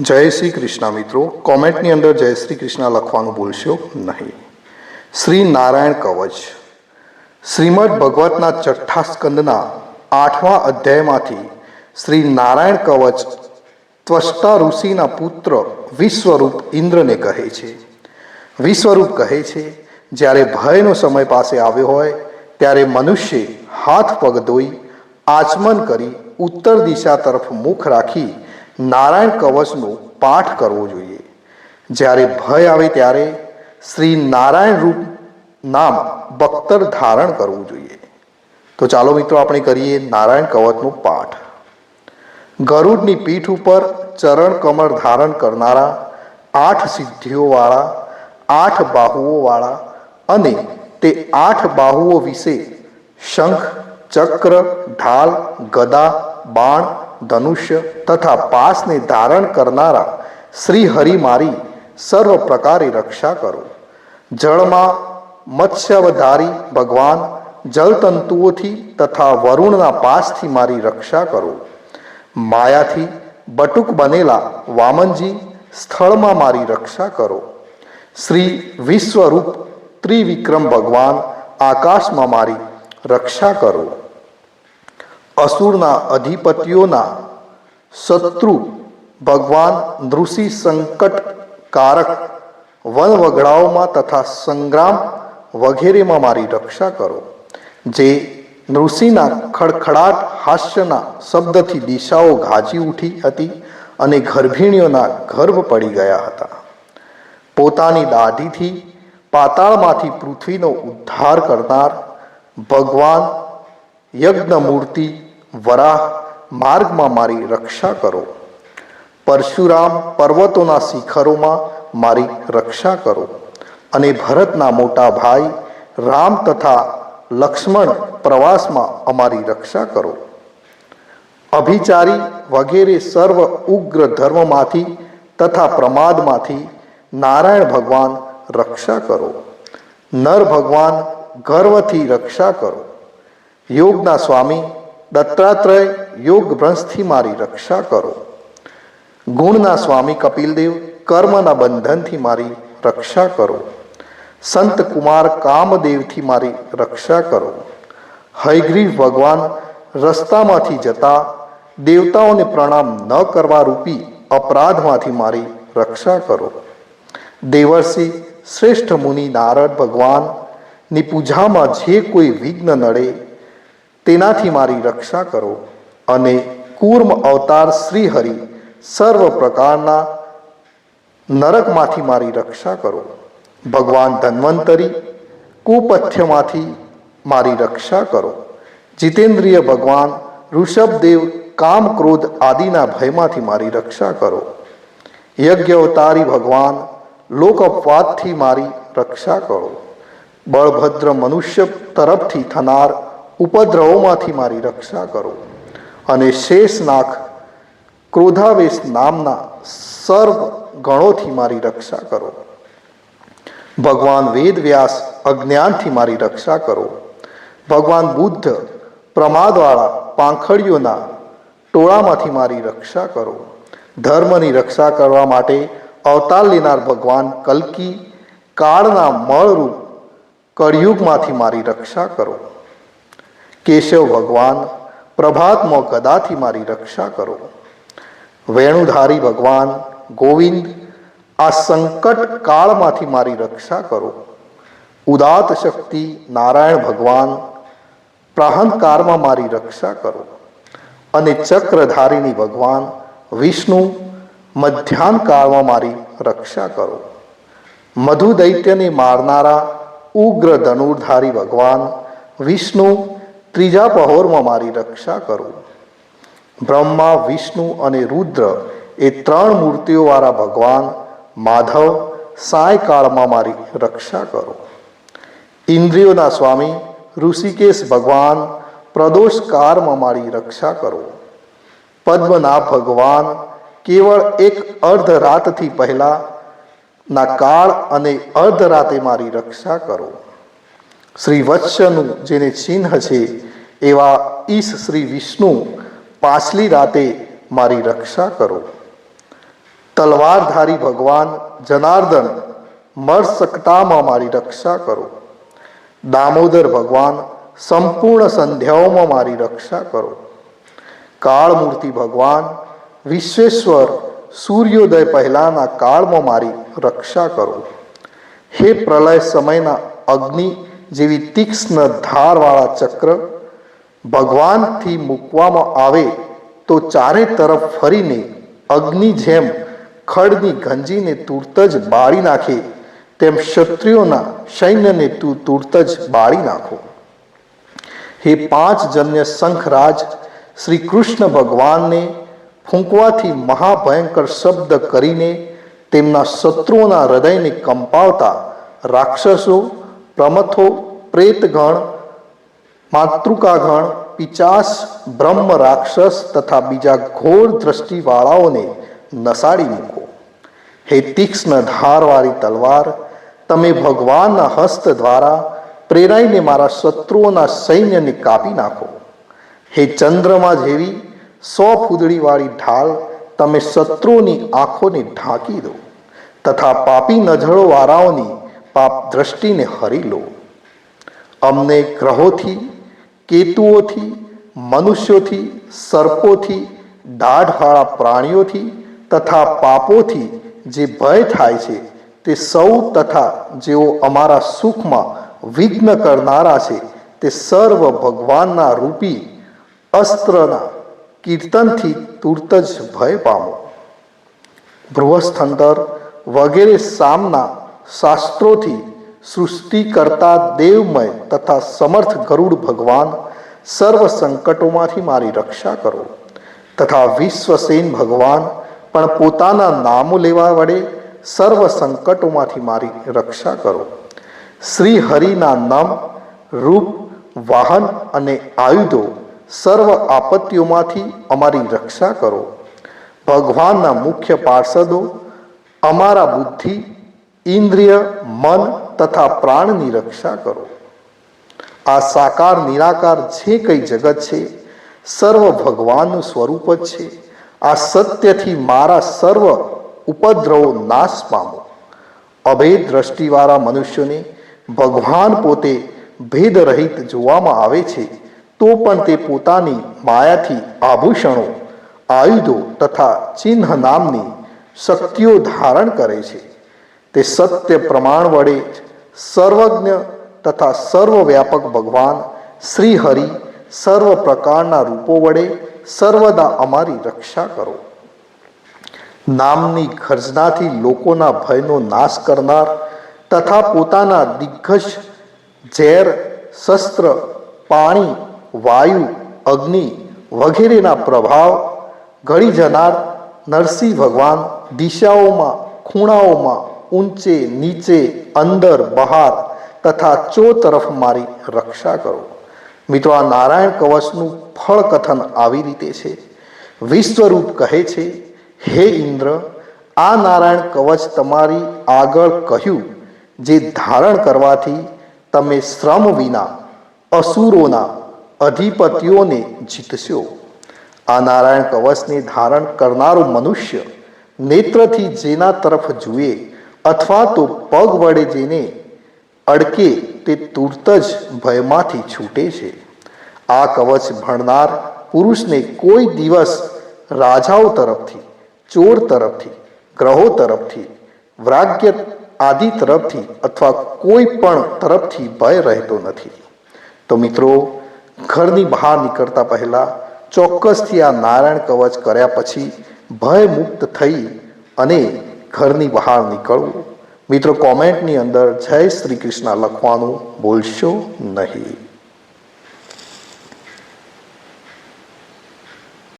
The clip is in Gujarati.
જય શ્રી કૃષ્ણ મિત્રો. કોમેન્ટની અંદર જય શ્રી કૃષ્ણ લખવાનું ભૂલશો નહીં. શ્રી નારાયણ કવચ. શ્રીમદ ભગવતના છઠ્ઠા સ્કંદના આઠમા અધ્યાયમાંથી શ્રી નારાયણ કવચ ત્વષ્ટા ઋષિના પુત્ર વિશ્વરૂપ ઇન્દ્રને કહે છે. વિશ્વરૂપ કહે છે, જ્યારે ભયનો સમય પાસે આવ્યો હોય, ત્યારે મનુષ્ય હાથ પગ ધોઈ, આચમન કરી ઉત્તર દિશા તરફ મુખ રાખી નારાયણ કવચનો પાઠ કરવો જોઈએ. જ્યારે ભય આવે ત્યારે શ્રી નારાયણ રૂપ નામ બખ્તર ધારણ કરવું જોઈએ. તો ચાલો મિત્રો આપણે કરીએ નારાયણ કવચનો પાઠ. ગરુડની પીઠ ઉપર ચરણ કમળ ધારણ કરનારા આઠ સિદ્ધિઓવાળા, આઠ બાહુઓવાળા અને તે આઠ બાહુઓ વિશે શંખ, ચક્ર, ઢાલ, ગદા, બાણ ધનુષ્ય તથા પાસને ધારણ કરનારા શ્રી હરિ મારી સર્વ પ્રકારે રક્ષા કરો જળમાં મત્સ્યવધારી ભગવાન જલતંતુઓથી તથા વરુણના પાસથી મારી રક્ષા કરો માયાથી બટુક બનેલા વામનજી સ્થળમાં મારી રક્ષા કરો શ્રી વિશ્વરૂપ ત્રિવિક્રમ ભગવાન આકાશમાં મારી રક્ષા કરો અસુરના અધિપતિઓના શત્રુ ભગવાન નૃષિ સંકટ કારક વન વગડાઓમાં તથા સંગ્રામ વગેરેમાં મારી રક્ષા કરો, જે નૃષિના ખડખડાટ હાસ્યના શબ્દથી દિશાઓ ગાજી ઉઠી હતી અને ગર્ભિણીઓના ગર્ભ પડી ગયા હતા. પોતાની દાઢીથી પાતાળમાંથી પૃથ્વીનો ઉદ્ધાર કરનાર ભગવાન યજ્ઞમૂર્તિ વરાહ માર્ગમાં મારી રક્ષા કરો. પરશુરામ પર્વતોના શિખરોમાં મારી રક્ષા કરો. અને ભરતના મોટા ભાઈ રામ તથા લક્ષ્મણ પ્રવાસમાં અમારી રક્ષા કરો. અભિચારી વગેરે સર્વ ઉગ્ર ધર્મમાંથી તથા પ્રમાદમાંથી નારાયણ ભગવાન રક્ષા કરો. નર ભગવાન ગર્વથી રક્ષા કરો. યોગના સ્વામી, દત્તાત્રય યોગ ભ્રંશથી મારી રક્ષા કરો. ગુણના સ્વામી કપિલદેવ, કર્મના બંધનથી મારી રક્ષા કરો. સંત કુમાર કામદેવથી મારી રક્ષા કરો. હયગ્રીવ ભગવાન રસ્તામાંથી જતા દેવતાઓને પ્રણામ ન કરવા રૂપી અપરાધમાંથી મારી રક્ષા કરો. દેવર્ષિ શ્રેષ્ઠ મુનિ નારદ ભગવાનની પૂજામાં જે કોઈ વિઘ્ન નડે તેનાથી મારી રક્ષા કરો અને કૂર્મ અવતાર શ્રી હરિ સર્વ પ્રકારના નરકમાંથી મારી રક્ષા કરો. ભગવાન ધન્વંતરી કુપથ્યમાંથી મારી રક્ષા કરો. જીતેન્દ્રિય ભગવાન ઋષભદેવ કામ ક્રોધ આદિના ભયમાંથી મારી રક્ષા કરો. યજ્ઞ અવતારી ભગવાન લોક અપવાદથી મારી રક્ષા કરો. બળભદ્ર મનુષ્ય તરફથી થનાર ઉપદ્રવોમાંથી મારી રક્ષા કરો. અને શેષનાખ ક્રોધાવેશ નામના સર્વ ગણોથી મારી રક્ષા કરો. ભગવાન વેદવ્યાસ અજ્ઞાનથી મારી રક્ષા કરો. ભગવાન બુદ્ધ પ્રમાદવાળા પાંખડીઓના ટોળામાંથી મારી રક્ષા કરો. ધર્મની રક્ષા કરવા માટે અવતાર લેનાર ભગવાન કલ્કી કાળના મળરૂપ કળિયુગમાંથી મારી રક્ષા કરો. કેશવ ભગવાન, પ્રભાતમાં કદાથી મારી રક્ષા કરો. વેણુધારી ભગવાન, ગોવિંદ, આ સંકટ કાળમાંથી મારી રક્ષા કરો. ઉદાત શક્તિ, નારાયણ ભગવાન, પ્રાહંકારમાં મારી રક્ષા કરો. અને ચક્રધારીની ભગવાન, વિષ્ણુ મધ્યાહન કાળમાં મારી રક્ષા કરો. મધુ દૈત્યને મારનારા ઉગ્ર ધનુર્ધારી ભગવાન, વિષ્ણુ ત્રીજા પહોરમાં મારી રક્ષા કરો. બ્રહ્મા, વિષ્ણુ અને રુદ્ર એ ત્રણ મૂર્તિઓવાળા ભગવાન, માધવ, સાયકાળમાં મારી રક્ષા કરો. ઇન્દ્રિયોના સ્વામી, ઋષિકેશ ભગવાન, પ્રદોષકાળમાં મારી રક્ષા કરો. પદ્મનાભ ભગવાન, કેવળ એક અર્ધ રાતથી પહેલા, ના કાળ અને અર્ધ રાતે મારી રક્ષા કરો. શ્રી વત્સનું જેને ચિહ્ન છે એવા ઈશ શ્રી વિષ્ણુ પાછલી રાતે મારી રક્ષા કરો. તલવારધારી ભગવાન જનાર્દન મર સકતામાં મારી રક્ષા કરો. દામોદર ભગવાન સંપૂર્ણ સંધ્યાઓમાં મારી રક્ષા કરો. કાળમૂર્તિ ભગવાન વિશ્વેશ્વર સૂર્યોદય પહેલાના કાળમાં મારી રક્ષા કરો. હે પ્રલય સમયના અગ્નિ જેવી તીક્ષ્ણ ધારવાળા ચક્ર ભગવાનથી મૂકવામાં આવે તો ચારે તરફ ફરીને અગ્નિ જેમ ખડની ગંજીને તૂર્ત જ બાળી નાખે, તેમ ક્ષત્રિયોના સૈન્યને તું તૂર્ત જ બાળી નાખો. હે પાંચ જન્ય શંખરાજ શ્રી કૃષ્ણ ભગવાનને ફૂંકવાથી મહાભયંકર શબ્દ કરીને તેમના શત્રુઓના હૃદયને કંપાવતા રાક્ષસો, પ્રમથો, પ્રેતગણ માતૃકાગણ પિચાસ, બ્રહ્મ રાક્ષસ તથા બીજા ઘોર દ્રષ્ટિવાળાઓને નસાડી મૂકો. હે તીક્ષ્ણ ધારવાળી તલવાર, તમે ભગવાનના હસ્ત દ્વારા પ્રેરાઈને મારા શત્રુઓના સૈન્યને કાપી નાખો. હે ચંદ્રમા જેવી સો ફૂદડીવાળી ઢાલ, તમે શત્રુઓની આંખોને ઢાંકી દો તથા પાપી નજરોવાળાઓની પાપ દ્રષ્ટિને હરી લો. અમને ગ્રહોથી કેતુઓથી, મનુષ્યોથી, સર્પોથી, દાઢવાળા પ્રાણીઓથી તથા પાપોથી જે ભય થાય છે તે સૌ તથા જેઓ અમારા સુખમાં વિઘ્ન કરનારા છે તે સર્વ ભગવાનના રૂપી અસ્ત્રના કીર્તનથી તુરત જ ભય પામો. બૃહસ્થંતર વગેરે સામના શાસ્ત્રોથી સૃષ્ટિ કરતા દેવમય તથા સમર્થ ગરુડ ભગવાન સર્વ સંકટોમાંથી મારી રક્ષા કરો. તથા વિશ્વસેન ભગવાન પણ પોતાના નામો લેવા વડે સર્વ સંકટોમાંથી મારી રક્ષા કરો. શ્રી હરિના નામ, રૂપ, વાહન અને આયુધો સર્વ આપત્તિઓમાંથી અમારી રક્ષા કરો. ભગવાનના મુખ્ય પાર્ષદો, અમારા બુદ્ધિ, ઇન્દ્રિય, મન તથા પ્રાણની રક્ષા કરો. આ સાકાર નિરાકાર જે કંઈ જગત છે, સર્વ ભગવાનનું સ્વરૂપ જ છે. આ સત્યથી મારા સર્વ ઉપદ્રવો નાશ પામો. અભેદ દ્રષ્ટિવાળા મનુષ્યોને ભગવાન પોતે ભેદરહિત જોવામાં આવે છે, તો પણ તે પોતાની માયાથી આભૂષણો, આયુધો તથા ચિહ્ન નામની શક્તિઓ ધારણ કરે છે. તે સત્ય પ્રમાણ વડે સર્વજ્ઞ તથા સર્વવ્યાપક ભગવાન શ્રી હરિ સર્વ પ્રકારના રૂપો વડે સર્વદા અમારી રક્ષા કરો. નામની ખર્જનાથી લોકોના ભયનો નાશ કરનાર તથા પોતાના દિગ્ગજ ઝેર, શસ્ત્ર, પાણી, વાયુ, અગ્નિ વગેરેના પ્રભાવ ઘડી જનાર નરસિંહ ભગવાન દિશાઓમાં, ખૂણાઓમાં ઊંચે, નીચે, અંદર, બહાર તથા ચો તરફ મારી રક્ષા કરો. મિત્રો, આ નારાયણ કવચનું ફળ કથન આવી રીતે છે. વિશ્વરૂપ કહે છે, હે ઇન્દ્ર, આ નારાયણ કવચ તમારી આગળ કહ્યું જે ધારણ કરવાથી તમે શ્રમ વિના, અસુરોના અધિપતિઓને જીતશો. આ નારાયણ કવચને ધારણ કરનારો મનુષ્ય નેત્રથી જેના તરફ જુએ અથવા તો પગ વડે જેને અડકે તે તુરત જ ભયમાંથી છૂટે છે. આ કવચ ભણનાર પુરુષને કોઈ દિવસ રાજાઓ તરફથી, ચોર તરફથી, ગ્રહો તરફથી, વ્રાગ્ય આદિ તરફથી અથવા કોઈ પણ તરફથી ભય રહેતો નથી. તો મિત્રો, ઘરની બહાર નીકળતા પહેલા ચોક્કસથી આ નારાયણ કવચ કર્યા પછી ભય મુક્ત થઈ અને ઘરની બહાર નીકળવું. મિત્રો કોમેન્ટની અંદર જય શ્રી કૃષ્ણ લખવાનું ભૂલશો નહીં.